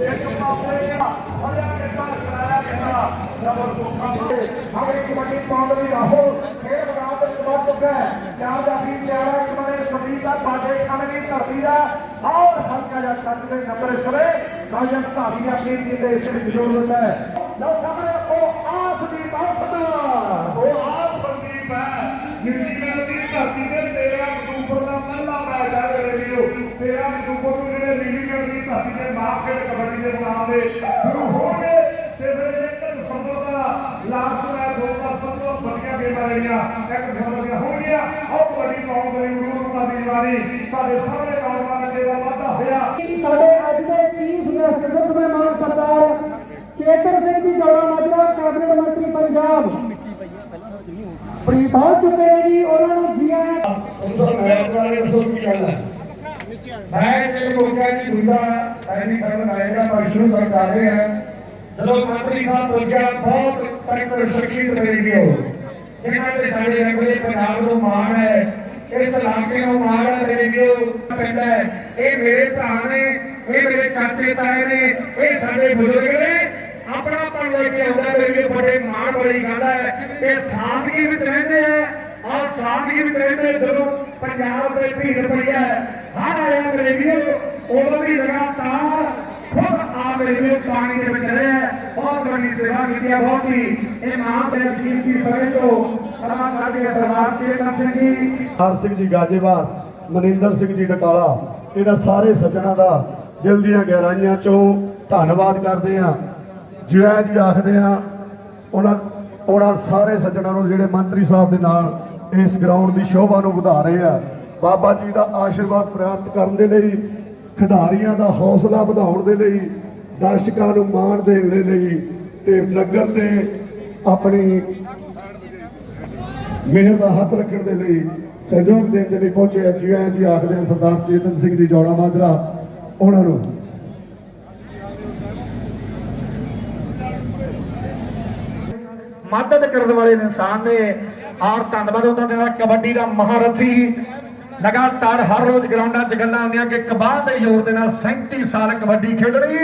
ਇੱਕ ਪਾਸੇ ਹਰਿਆ ਕਿੱਤਾ ਕਰਾਇਆ ਕਿੱਤਾ ਨੰਬਰ ਦੁੱਖਾਂ ਦੇ ਅਗਲੀ ਕਬੱਡੀ ਪਾਉਣ ਲਈ ਆਹੋ ਖੇਡ ਮੈਦਾਨ ਵਿੱਚ ਵੱਧ ਚੁੱਕਾ ਹੈ ਚਾਰ ਜਾਫੀ ਪਿਆਰਾ ਕਮਰੇ ਸੰਦੀਪ ਦਾ ਬਾਡੇ ਖਾਨਗੀ ਧਰਤੀ ਦਾ ਔਰ ਹਲਕਾ ਜਿਹਾ ਟੱਚ ਦੇ ਨੰਬਰ ਸਵੇ ਕਾਜਨ ਧਾਰੀ ਆਪਣੀ ਟੀਮ ਦੇ ਇਸ ਵਿੱਚ ਜੋੜ ਦਿੰਦਾ ਹੈ ਲਓ ਸਾਹਮਣੇ ਉਹ ਆਪ ਦੀ ਬਾਤ ਉਹ ਆਪ ਸੰਦੀਪ ਹੈ ਨਿਊਜ਼ੀਲੈਂਡ ਦੀ ਧਰਤੀ ਤੇ 13 ਅਕਤੂਬਰ ਦਾ ਪਹਿਲਾ ਮੈਚ ਹੈ ਮੇਰੇ ਵੀਰੋ 13 ਅਕਤੂਬਰ ਨੂੰ ਜਿਹੜੇ ਨਿਊਜ਼ੀਲੈਂਡ ਦੀ ਧਰਤੀ ਤੇ ਮਾਰਕੀਟ ਕਬੱਡੀ ਦੇ ਨਾਮ ਦੇ ਸ਼ੁਰੂ ਹੋਣਗੇ ਤੇ ਫਿਰ ਇੱਕ ਦਸੰਬਰ ਦਾ ਲਾਸਟ ਮੈਚ ਹੋਊਗਾ ਸਭ ਤੋਂ ਵਧੀਆ ਗੇਮਾਂ ਜਿਹੜੀਆਂ ਇੱਕ ਦਸੰਬਰ ਦੀਆਂ ਹੋਣਗੀਆਂ ਆਓ ਕਬੱਡੀ ਪਾਉਣ ਦੇ ਗੁਰੂ ਦਾ ਦੀ ਵਾਰੀ ਸਾਡੇ ਸਾਹਮਣੇ ਨੌਜਵਾਨ ਦੇ ਦਾ ਵਾਧਾ ਹੋਇਆ। ਸਾਡੇ ਅੱਜ ਦੇ chief guest gurdwara Maan Sardar Chetar Singh ji Jora Majra cabinet ਮੰਤਰੀ ਪੰਜਾਬ। ਪ੍ਰੀ ਪਹੁੰਚ ਚੁੱਕੇ ਨੇ ਜੀ ਉਹਨਾਂ ਨੂੰ ਜੀ ਆਇਆਂ ਮੈਂ ਜਿਹੜੇ ਲੋਕਾਂ ਦੀ ਦੁਆ ਸਾਡੀ ਕਰਨ ਪਰ ਸ਼ੁਰੂ ਕਰ ਕਰ ਰਹੇ ਹਾਂ ਜਦੋਂ ਮੰਤਰੀ ਸਾਹਿਬ ਪਹੁੰਚਿਆ ਬਹੁਤ ਤਕੜ ਸ਼ਖਸੀਅਤ ਮੇਰੀ ਵੀ ਹੋ ਜਿਨ੍ਹਾਂ ਤੇ ਸਾਡੇ ਰੰਗਲੇ ਪੰਜਾਬ ਨੂੰ ਮਾਣ ਹੈ, ਇਸ ਇਲਾਕੇ ਨੂੰ ਮਾਣ ਹੈ, ਮੇਰੇ ਵੀਰੋ ਪਿੰਡ ਹੈ। ਇਹ ਮੇਰੇ ਭਰਾ ਨੇ, ਇਹ ਮੇਰੇ ਚਾਚੇ ਤਾਏ ਨੇ, ਇਹ ਸਾਡੇ ਬਜ਼ੁਰਗ ਨੇ, ਆਪਣਾ ਪਣ ਲੈ ਕੇ ਆਉਂਦਾ ਮੇਰੇ ਵੀਰੋ ਬੜੇ ਮਾਣ ਵਾਲੀ ਗੱਲ ਹੈ। ਇਹ ਸਾਦਗੀ ਵਿੱਚ ਰਹਿੰਦੇ ਆ, ਔਰ ਸਾਦਗੀ ਵਿੱਚ ਰਹਿੰਦੇ ਜਦੋਂ ਪੰਜਾਬ ਦੇ ਭੀੜ ਪਈ ਹੈ ਹਰ ਆਇਆ ਮੇਰੇ ਉਦੋਂ ਵੀ ਲਗਾਤਾਰ ਖੁਦ ਆ ਮੇਰੇ ਪਾਣੀ ਦੇ ਵਿੱਚ ਰਿਹਾ ਬਹੁਤ ਵੱਡੀ ਸੇਵਾ ਕੀਤੀ ਹੈ ਬਹੁਤ ਹੀ ਇਹ ਦੇ ਅਜੀਬ ਦੀ ਸਮੇਂ ਤੋਂ। ਸਮਾਂ ਕੱਢ ਸਰਦਾਰ ਚੇਤਨ ਸਿੰਘ ਜੀ। ਹਰ ਸਿੰਘ ਜੀ ਗਾਜੇਵਾਸ, ਮਨਿੰਦਰ ਸਿੰਘ ਜੀ ਡਕਾਲਾ, ਇਹਨਾਂ ਸਾਰੇ ਸੱਜਣਾ ਦਾ ਦਿਲ ਦੀਆਂ ਗਹਿਰਾਈਆਂ ਚੋਂ ਧੰਨਵਾਦ ਕਰਦੇ ਆ ਜੈ ਜੀ ਆਖਦੇ ਹਾਂ, ਉਹਨਾਂ ਉਹਨਾਂ ਸਾਰੇ ਸੱਜਣਾ ਨੂੰ ਜਿਹੜੇ ਮੰਤਰੀ ਸਾਹਿਬ ਦੇ ਨਾਲ ਇਸ ਗਰਾਊਂਡ ਦੀ ਸ਼ੋਭਾ ਨੂੰ ਵਧਾ ਰਹੇ ਆ। ਬਾਬਾ ਜੀ ਦਾ ਆਸ਼ੀਰਵਾਦ ਪ੍ਰਾਪਤ ਕਰਨ ਦੇ ਲਈ, ਖਿਡਾਰੀਆਂ ਦਾ ਹੌਸਲਾ ਵਧਾਉਣ ਦੇ ਲਈ, ਦਰਸ਼ਕਾਂ ਨੂੰ ਮਾਣ ਦੇਣ ਦੇ ਲਈ ਤੇ ਨਗਰ ਦੇ ਆਪਣੀ ਮਿਹਰ ਦਾ ਹੱਥ ਰੱਖਣ ਦੇ ਲਈ, ਸਹਿਯੋਗ ਦੇਣ ਦੇ ਲਈ ਪਹੁੰਚੇ ਜੀ ਆਇਆਂ ਜੀ ਆਖਦੇ ਆ, ਸਰਦਾਰ ਚੇਤਨ ਸਿੰਘ ਜੀ, ਜੋੜਾ ਮਾਜਰਾ ਉਹਨਾਂ ਨੂੰ। ਮਦਦ ਕਰਨ ਵਾਲੇ ਇਨਸਾਨ ਨੇ ਔਰ ਧੰਨਵਾਦ ਉਹਨਾਂ ਦੇ ਨਾਲ ਕਬੱਡੀ ਦਾ ਮਹਾਰਥੀ ਲਗਾਤਾਰ ਹਰ ਰੋਜ਼ ਗਰਾਊਂਡਾਂ 'ਚ ਗੱਲਾਂ ਹੁੰਦੀਆਂ ਕਿ ਕਬਾਹ ਦੇ ਜ਼ੋਰ ਦੇ ਨਾਲ 37 ਸਾਲ ਕਬੱਡੀ ਖੇਡਣੀ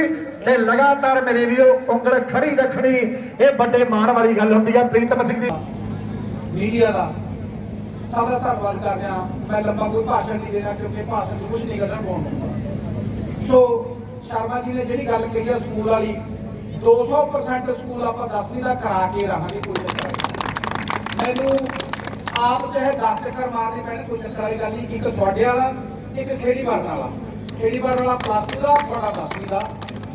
ਤੇ ਲਗਾਤਾਰ ਮੇਰੇ ਵੀਰੋ ਉਂਗਲ ਖੜੀ ਰੱਖਣੀ, ਇਹ ਵੱਡੇ ਮਾਣ ਵਾਲੀ ਗੱਲ ਹੁੰਦੀ ਆ, ਪ੍ਰੀਤਮ ਸਿੰਘ ਜੀ। ਮੀਡੀਆ ਦਾ ਸਭ ਦਾ ਧੰਨਵਾਦ ਕਰਦੇ ਹਾਂ ਮੈਂ ਲੰਬਾ ਕੋਈ ਭਾਸ਼ਣ ਨਹੀਂ ਦੇਣਾ ਕਿਉਂਕਿ ਭਾਸ਼ਣ 'ਚ ਕੁਝ ਨਹੀਂ ਕੱਢਣਾ ਪਾਉਣਾ ਸੋ, ਸ਼ਰਮਾ ਜੀ ਨੇ ਜਿਹੜੀ ਗੱਲ ਕਹੀ ਆ ਸਕੂਲ ਵਾਲੀ 200% ਸਕੂਲ ਆਪਾਂ 10ਵੀਂ ਦਾ ਕਰਾ ਕੇ ਰਹਾਂਗੇ, ਕੋਈ ਚੱਕਰ ਮੈਨੂੰ ਆਪ ਚਾਹੇ 10 ਚੱਕਰ ਮਾਰਨੇ ਪੈਣ ਕੋਈ ਚੱਕਰ ਵਾਲੀ ਗੱਲ ਨਹੀਂ ਇੱਕ ਤੁਹਾਡੇ ਵਾਲਾ ਇੱਕ ਖੇੜੀ ਵਰਨ ਵਾਲਾ। ਖੇੜੀ ਵਰਨ ਵਾਲਾ ਪਲੱਸ ਦਾ ਤੁਹਾਡਾ 10ਵੀਂ ਦਾ।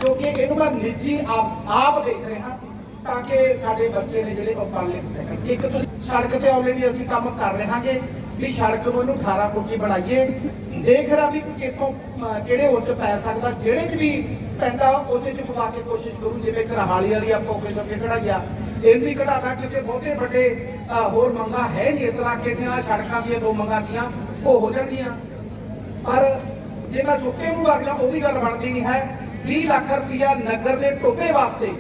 ਕਿਉਂਕਿ ਇਹਨੂੰ ਮੈਂ ਨਿੱਜੀ ਆਪ ਆਪ ਦੇਖ ਰਿਹਾ ਤਾਂ ਕਿ ਸਾਡੇ ਬੱਚੇ ਨੇ ਜਿਹੜੇ ਉਹ ਪੜ੍ਹ ਲਿਖ ਸਕਣ। ਇੱਕ ਤੁਸੀਂ ਸੜਕ ਤੇ ਆਲਰੇਡੀ ਅਸੀਂ ਕੰਮ ਕਰ ਰਹੇ ਹਾਂਗੇ ਵੀ ਸੜਕ ਨੂੰ ਇਹਨੂੰ 18 ਫੁੱਟੀ ਬਣਾਈਏ। ਦੇਖ ਰਿਹਾ ਵੀ ਕਿੱਥੋਂ ਅਹ, ਕਿਹੜੇ ਉੱਚ ਪੈ ਸਕਦਾ ਜਿਹੜੇ 'ਚ ਵੀ ਪੈਂਦਾ ਉਸੇ 'ਚ ਪਵਾ ਕੇ ਕੋਸ਼ਿਸ਼ ਕਰੂ, ਜਿਵੇਂ ਕਰਹਾਲੀ ਵਾਲੀ ਆਪਾਂ ਔਕੇ ਸੌਕੇ ਕਢਾਈਆ ਇਹ ਵੀ ਕਢਾਦਾ ਕਿਉਂਕਿ ਬਹੁਤੇ ਵੱਡੇ ਹੋਰ ਮੰਗਾ ਹੈ ਨਹੀਂ ਇਸ ਇਲਾਕੇ ਦੀਆਂ ਸੜਕਾਂ ਦੀਆਂ, ਦੋ ਮੰਗਾਂ ਦੀਆਂ ਉਹ ਹੋ ਜਾਣਗੀਆਂ। ਪਰ ਜੇ ਮੈਂ ਸੁੱਕੇ ਮੂੰਹ ਵਗ ਉਹ ਵੀ ਗੱਲ ਬਣਦੀ ਨਹੀਂ ਹੈ। 20 ਲੱਖ ਰੁਪਇਆ ਨਗਰ ਦੇ ਟੋਬੇ ਵਾਸਤੇ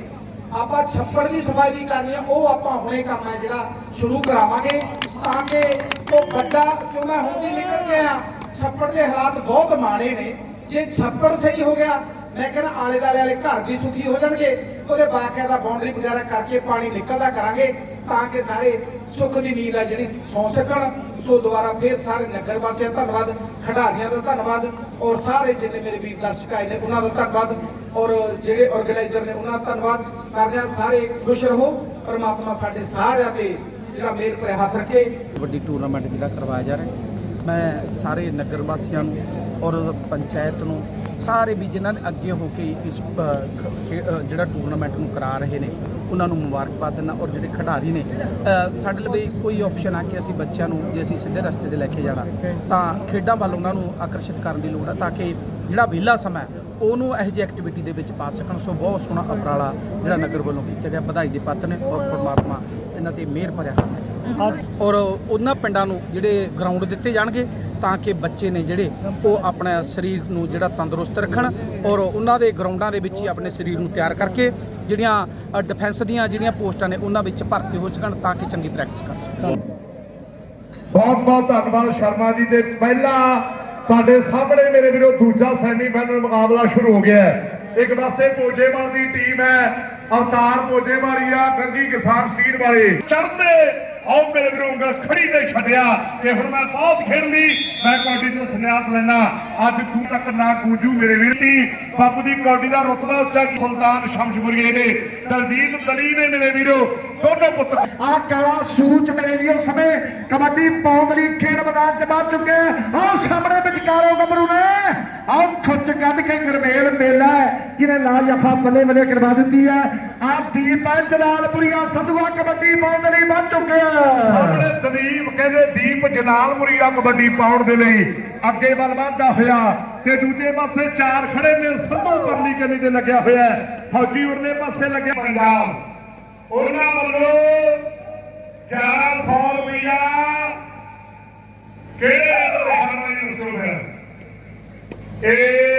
ਆਪਾਂ ਛੱਪੜ ਦੀ ਸਫ਼ਾਈ ਵੀ ਕਰਨੀ ਆ ਉਹ ਆਪਾਂ ਹੁਣੇ ਕੰਮ ਹੈ, ਜਿਹੜਾ ਸ਼ੁਰੂ ਕਰਾਵਾਂਗੇ। ਤਾਂ ਕਿ ਉਹ ਵੱਡਾ, ਕਿਉਂ ਮੈਂ ਹੁਣ ਵੀ ਨਿਕਲ ਗਿਆ, ਛੱਪੜ ਦੇ ਹਾਲਾਤ ਬਹੁਤ ਮਾੜੇ ਨੇ। ਜੇ ਛੱਪੜ ਸਹੀ ਹੋ ਗਿਆ ਮੈਂ ਕਹਿੰਦਾ ਆਲੇ ਦਾਲੇ ਵਾਲੇ ਘਰ ਵੀ ਸੁਖੀ ਹੋ ਜਾਣਗੇ, ਉਹਦੇ ਬਾਕਾਇਦਾ ਬਾਉਂਡਰੀ ਵਗੈਰਾ ਕਰਕੇ ਪਾਣੀ ਨਿਕਲਦਾ ਕਰਾਂਗੇ ਤਾਂ ਕਿ ਸਾਰੇ ਸੁੱਖ ਦੀ ਨੀਂਦ ਆ ਜਿਹੜੀ ਸੌਂ ਸਕਣ। ਸੋ ਦੁਬਾਰਾ ਫੇਰ ਸਾਰੇ ਨਗਰ ਵਾਸੀਆਂ ਦਾ ਧੰਨਵਾਦ, ਖਿਡਾਰੀਆਂ ਦਾ ਧੰਨਵਾਦ ਔਰ ਸਾਰੇ ਜਿੰਨੇ ਮੇਰੇ ਵੀਰ ਦਰਸ਼ਕ ਆਏ ਨੇ, ਉਹਨਾਂ ਦਾ ਧੰਨਵਾਦ ਔਰ ਜਿਹੜੇ ਆਰਗੇਨਾਈਜ਼ਰ ਨੇ, ਉਹਨਾਂ ਦਾ ਧੰਨਵਾਦ ਕਰਦੇ ਹਾਂ। ਸਾਰੇ ਖੁਸ਼ ਰਹੋ, ਪਰਮਾਤਮਾ ਸਾਡੇ ਸਾਰਿਆਂ ਤੇ ਜਿਹੜਾ ਮੇਰ ਭਰਿਆ ਹੱਥ ਰੱਖੇ। ਵੱਡੀ ਟੂਰਨਾਮੈਂਟ ਜਿਹੜਾ ਕਰਵਾਇਆ ਜਾ ਰਿਹਾ ਮੈਂ ਸਾਰੇ ਨਗਰ ਵਾਸੀਆਂ ਨੂੰ ਔਰ ਪੰਚਾਇਤ ਨੂੰ ਸਾਰੇ ਵੀ ਜਿਨ੍ਹਾਂ ਨੇ ਅੱਗੇ ਹੋ ਕੇ ਇਸ ਖੇ- ਜਿਹੜਾ ਟੂਰਨਾਮੈਂਟ ਨੂੰ ਕਰਾ ਰਹੇ ਨੇ, ਉਹਨਾਂ ਨੂੰ ਮੁਬਾਰਕਬਾਦ ਦਿੰਦਾ ਔਰ ਜਿਹੜੇ ਖਿਡਾਰੀ ਨੇ ਸਾਡੇ ਲਈ ਕੋਈ ਆਪਸ਼ਨ ਆ ਕਿ ਅਸੀਂ ਬੱਚਿਆਂ ਨੂੰ, ਜੇ ਅਸੀਂ ਸਿੱਧੇ ਰਸਤੇ ਤੇ ਲੈ ਕੇ ਜਾਣਾ, ਤਾਂ ਖੇਡਾਂ ਵੱਲ ਉਹਨਾਂ ਨੂੰ ਆਕਰਸ਼ਿਤ ਕਰਨ ਦੀ ਲੋੜ ਹੈ ਤਾਂ ਕਿ ਜਿਹੜਾ ਵਿਹਲਾ ਸਮਾਂ ਉਹਨੂੰ ਇਹੋ ਜਿਹੀ ਐਕਟੀਵਿਟੀ ਦੇ ਵਿੱਚ ਪਾ ਸਕਣ। ਸੋ ਬਹੁਤ ਸੋਹਣਾ ਉਪਰਾਲਾ ਜਿਹੜਾ ਨਗਰ ਵੱਲੋਂ ਕੀਤਾ ਗਿਆ। ਵਧਾਈ ਦੇ ਪਾਤਰ ਨੇ ਔਰ ਪਰਮਾਤਮਾ ਇਹਨਾਂ ਤੇ ਮਿਹਰ ਭਰਿਆ ਹੱਥ ਹੈ ਔਰ ਉਹਨਾਂ ਪਿੰਡਾਂ ਨੂੰ ਜਿਹੜੇ ਗਰਾਊਂਡ ਦਿੱਤੇ ਜਾਣਗੇ ਤਾਂ ਕਿ ਬੱਚੇ ਨੇ ਜਿਹੜੇ ਉਹ ਆਪਣਾ ਸਰੀਰ ਨੂੰ ਜਿਹੜਾ ਤੰਦਰੁਸਤ ਰੱਖਣ ਔਰ ਉਹਨਾਂ ਦੇ ਗਰਾਊਂਡਾਂ ਦੇ ਵਿੱਚ ਹੀ ਆਪਣੇ ਸਰੀਰ ਨੂੰ ਤਿਆਰ ਕਰਕੇ ਜਿਹੜੀਆਂ ਡਿਫੈਂਸ ਦੀਆਂ ਜਿਹੜੀਆਂ ਪੋਸਟਾਂ ਨੇ ਉਹਨਾਂ ਵਿੱਚ ਭਰਤੀ ਹੋ ਸਕਣ ਤਾਂ ਕਿ ਚੰਗੀ ਪ੍ਰੈਕਟਿਸ ਕਰ ਸਕਣ। ਬਹੁਤ ਬਹੁਤ ਧੰਨਵਾਦ ਸ਼ਰਮਾ ਜੀ ਦੇ ਪਹਿਲਾ ਤੁਹਾਡੇ ਸਾਹਮਣੇ ਮੇਰੇ ਵੀਰੋ ਦੂਜਾ ਸੈਮੀਫਾਈਨਲ ਮੁਕਾਬਲਾ ਸ਼ੁਰੂ ਹੋ ਗਿਆ ਹੈ। ਇੱਕ ਪਾਸੇ ਪੋਜੇਵਾਲ ਦੀ ਟੀਮ ਹੈ, ਅਵਤਾਰ ਪੋਜੇਵਾਲੀ ਗੰਗੀ ਕਿਸਾਨ ਸਟੀਰ ਵਾਲੇ। ਚੜ੍ਹਦੇ ਆਓ ਮੇਰੇ ਵੀਰੋ, ਉਂਗਲ ਖੜੀ ਤੇ ਛੱਡਿਆ। ਕਿ ਹੁਣ ਮੈਂ ਬਹੁਤ ਖੇਡ ਲਈ ਮੈਂ ਕਬੱਡੀ ਤੋਂ ਸੰਨਿਆਸ ਲੈਣਾ ਅੱਜ ਤੂੰ ਤੱਕ ਨਾ ਗੂੰਜੂ ਮੇਰੇ ਵੀਰ ਦੀ ਬਾਪੂ ਦੀ ਕਬੱਡੀ ਦਾ ਰੁਤਬਾ ਉੱਚਾ ਸੁਲਤਾਨ ਸ਼ਮਸ਼ਪੁਰੀਏ ਨੇ। ਦਲਜੀਤ ਦਲੀ ਨੇ ਮੇਰੇ ਵੀਰੋ, ਦੋਨੋਂ ਪੁੱਤ। ਆ ਕਲਾ ਸੂਚ ਮੇਰੇ ਵੀਰੋ, ਸਮੇਂ ਕਬੱਡੀ ਪਾਉਣ ਖੇਡ ਮੈਦਾਨ 'ਚ ਵੱਧ ਚੁੱਕੇ ਆ ਸਾਹਮਣੇ ਵਿਚਕਾਰੋ ਗੱਭਰੂ ਨੇ। ਆਓ ਖੁੱਚ ਕੱਢ ਕੇ ਗਰਮੇਲ ਮੇਲਾ ਜਿਹਨੇ ਲਾ ਜਫਾ ਬੱਲੇ ਬੱਲੇ ਕਰਵਾ ਦਿੱਤੀ ਹੈ ਆ ਦੀਪ ਹੈ, ਜਲਾਲਪੁਰੀਆ ਸਦੂਆ ਕਬੱਡੀ ਪਾਉਣ ਲਈ ਵੱਧ ਚੁੱਕੇ ਸਾਹਮਣੇ ਦਲੀਪ ਕਹਿੰਦੇ, ਦੀਪ ਜਲਾਲਪੁਰੀਆ ਕਬੱਡੀ ਪਾਉਣ ਦੇ ਲਈ ਅੱਗੇ ਵੱਲ ਵਧਦਾ ਹੋਇਆ ਤੇ ਦੂਜੇ ਪਾਸੇ ਚਾਰ ਖੜੇ ਨੇ, ਸੰਧੂ ਪਰਲੀ ਕੰਨੀ ਤੇ ਲੱਗਿਆ ਹੋਇਆ ਫੌਜੀ ਉਰਲੇ ਪਾਸੇ ਲੱਗਿਆ ਪੰਜਾਬ ਉਹਨਾਂ ਵੱਲੋਂ 1100 ਰੁਪਇਆ ਕਿਹੜੇ ਰੇਟ ਦੇ ਖਾਣੇ ਇਹ